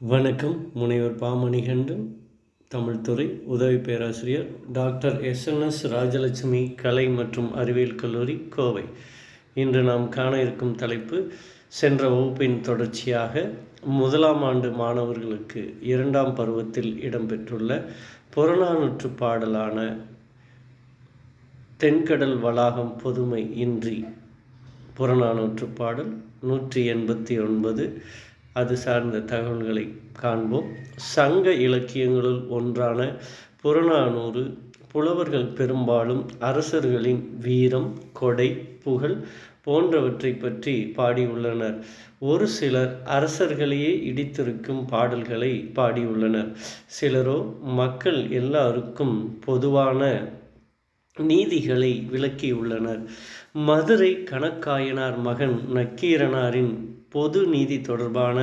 வணக்கம். முனைவர் பாமணிகண்டன் தமிழ்துறை உதவி பேராசிரியர் டாக்டர் எஸ்என்எஸ் ராஜலட்சுமி கலை மற்றும் அறிவியல் கல்லூரி கோவை. இன்று நாம் காண இருக்கும் தலைப்பு சென்ற வகுப்பின் தொடர்ச்சியாக முதலாம் ஆண்டு மாணவர்களுக்கு இரண்டாம் பருவத்தில் இடம்பெற்றுள்ள புறநானூற்று பாடலான தென்கடல் வளாகம் பொதுமை இன்றி புறநானூற்று பாடல் நூற்றி எண்பத்தி ஒன்பது. அது சார்ந்த தகவல்களை காண்போம். சங்க இலக்கியங்களுள் ஒன்றான புறநானூறு புலவர்கள் பெரும்பாலும் அரசர்களின் வீரம் கொடை புகழ் போன்றவற்றை பற்றி பாடியுள்ளனர். ஒரு சிலர் அரசர்களையே இடித்திருக்கும் பாடல்களை பாடியுள்ளனர். சிலரோ மக்கள் எல்லாருக்கும் பொதுவான நீதிகளை விளக்கியுள்ளனர். மதுரை கணக்காயனார் மகன் நக்கீரனாரின் பொது நீதி தொடர்பான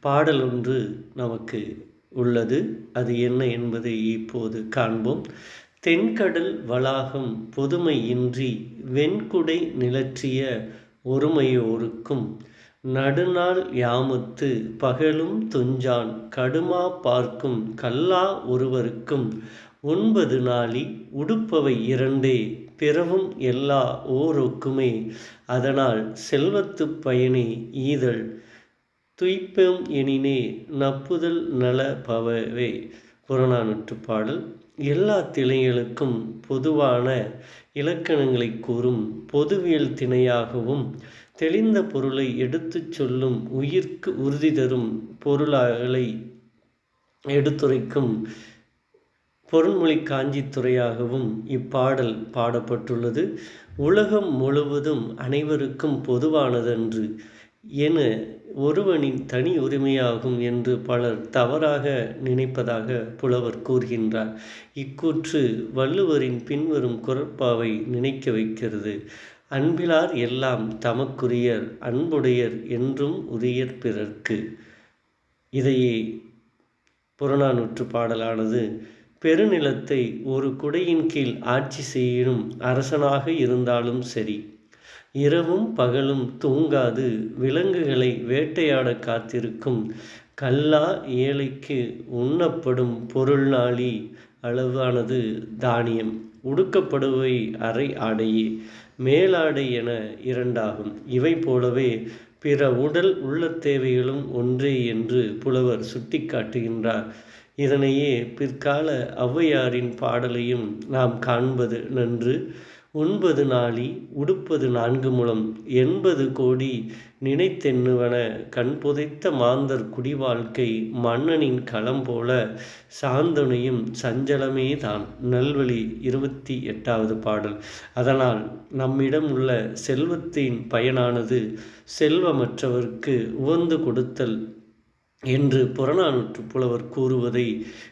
பாடல் ஒன்று நமக்கு உள்ளது. அது என்ன என்பதை இப்போது காண்போம். தென்கடல் வளாகம் பொதுமையின்றி வெண்குடை நிலற்றிய ஒருமையோருக்கும் நடுநாள் யாமுத்து பகலும் துஞ்சான் கடுமா பார்க்கும் கல்லா ஒருவருக்கும் ஒன்பது நாளி உடுப்பவை இரண்டே பிறவும் எல்லா ஓருக்குமே. அதனால் செல்வத்து பயனே ஈதல் துய்ப்பம் எனினே நப்புதல் நல பவவே புறநானூற்று பாடல். எல்லா திணைகளுக்கும் பொதுவான இலக்கணங்களை கூறும் பொதுவியல் திணையாகவும் தெளிந்த பொருளை எடுத்துச் சொல்லும் உயிர்க்கு உறுதி தரும் பொருளாகளை எடுத்துரைக்கும் பொருண்மொழி காஞ்சித்துறையாகவும் இப்பாடல் பாடப்பட்டுள்ளது. உலகம் முழுவதும் அனைவருக்கும் பொதுவானதன்று என ஒருவனின் தனி உரிமையாகும் என்று பலர் தவறாக நினைப்பதாக புலவர் கூறுகின்றார். இக்கூற்று வள்ளுவரின் பின்வரும் குரப்பாவை நினைக்க வைக்கிறது. அன்பிலார் எல்லாம் தமக்குரியர் அன்புடையர் என்றும் உரியர் பிறர்க்கு. இதையே புறநானூற்று பாடலானது பெருநிலத்தை ஒரு குடையின் கீழ் ஆட்சி செய்யும் அரசனாக இருந்தாலும் சரி. இரவும் பகலும் தூங்காது விலங்குகளை வேட்டையாட காத்திருக்கும் கல்லா ஏழைக்கு உண்ணப்படும் பொருள் நாளி அளவானது தானியம். உடுக்கப்படுவை அரை ஆடையே மேலாடை என இரண்டாகும். இவை போலவே பிற உடல் உள்ள தேவைகளும் ஒன்றே என்று புலவர் சுட்டிக்காட்டுகின்றார். இதனையே பிற்கால ஔவையாரின் பாடலையும் நாம் காண்பது நன்று. உண்பது நாளி உடுப்பது நான்கு முழம் எண்பது கோடி நினைத்தென்னுவன கண் புதைத்த மாந்தர் குடிவாழ்க்கை மன்னனின் களம் போல சாந்தனையும் சஞ்சலமே தான். நல்வழி இருபத்தி எட்டாவது பாடல். அதனால் நம்மிடம் உள்ள செல்வத்தின் பயனானது செல்வமற்றவர்க்கு உவந்து கொடுத்தல் என்று புறநானூற்று புலவர் கூறுவதை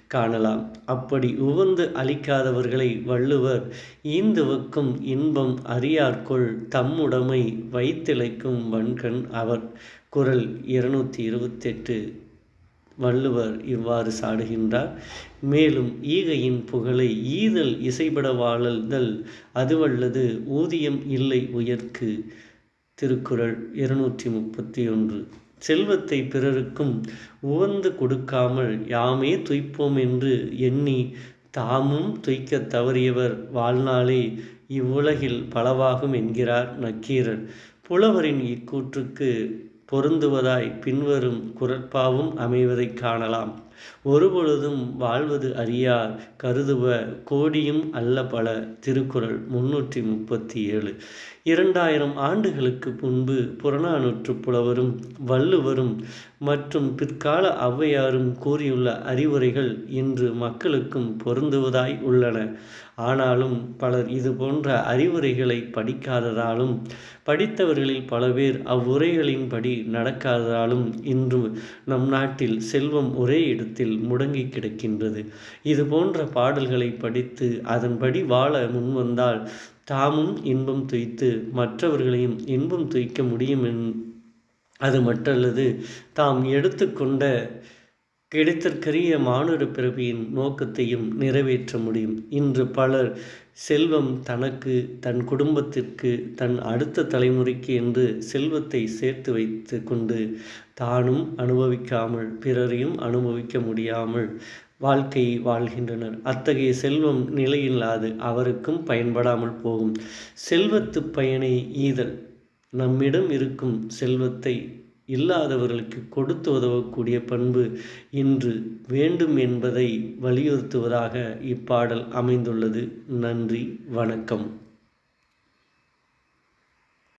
காணலாம். அப்படி உவந்து அளிக்காதவர்களை வள்ளுவர் ஈந்துவக்கும் இன்பம் அறியார்கொள் தம்முடைமை வைத்திழைக்கும் வன்கண் அவர். குரல் இருநூற்றி இருபத்தெட்டு வள்ளுவர் இவ்வாறு சாடுகின்றார். மேலும் ஈகையின் புகழை ஈதல் இசைபட வாழல்தல் அதுவல்லது ஊதியம் இல்லை உயர்க்கு. திருக்குறள் இருநூற்றி முப்பத்தி ஒன்று செல்வத்தை பிறருக்கும் உவந்து கொடுக்காமல் யாமே துய்ப்போம் என்று எண்ணி தாமும் துய்க்க தவறியவர் வாழ்நாளே இவ்வுலகில் பலவாகும் என்கிறார் நக்கீரர். புலவரின் இக்கூற்றுக்கு பொருந்துவதாய் பின்வரும் குரட்பாவும் அமைவதைக் காணலாம். ஒருபொழுதும் வாழ்வது அறியார் கருதுவ கோடியும் அல்ல பல திருக்குறள் முன்னூற்றி முப்பத்தி ஏழு இரண்டாயிரம் ஆண்டுகளுக்கு முன்பு புறநானூற்று புலவரும் வள்ளுவரும் மற்றும் பிற்கால ஔவையாரும் கூறியுள்ள அறிவுரைகள் இன்று மக்களுக்கும் பொருந்துவதாய் உள்ளன. ஆனாலும் பலர் இது போன்ற அறிவுரைகளை படிக்காததாலும் படித்தவர்களில் பல பேர் அவ்வுரைகளின்படி நடக்காததாலும் இன்று நம் நாட்டில் செல்வம் ஒரே இடத்தில் முடங்கி கிடக்கின்றது. இது போன்ற பாடல்களை படித்து அதன்படி வாழ முன்வந்தால் தாமும் இன்பம் துய்த்து மற்றவர்களையும் இன்பம் துய்க்க முடியும் என் அது மட்டல்லது. தாம் எடுத்துக்கொண்ட கிடைத்தற்கரிய மானுட பிறவியின் நோக்கத்தையும் நிறைவேற்ற முடியும். இன்று பலர் செல்வம் தனக்கு தன் குடும்பத்திற்கு தன் அடுத்த தலைமுறைக்கு என்று செல்வத்தை சேர்த்து வைத்து கொண்டு தானும் அனுபவிக்காமல் பிறரையும் அனுபவிக்க முடியாமல் வாழ்க்கையை வாழ்கின்றனர். அத்தகைய செல்வம் நிலையில்லாது அவருக்கும் பயன்படாமல் போகும். செல்வத்து பயனை ஈதல். நம்மிடம் இருக்கும் செல்வத்தை இல்லாதவர்களுக்கு கொடுத்து உதவக்கூடிய பண்பு இன்று வேண்டும் என்பதை வலியுறுத்துவதாக இப்பாடல் அமைந்துள்ளது. நன்றி வணக்கம்.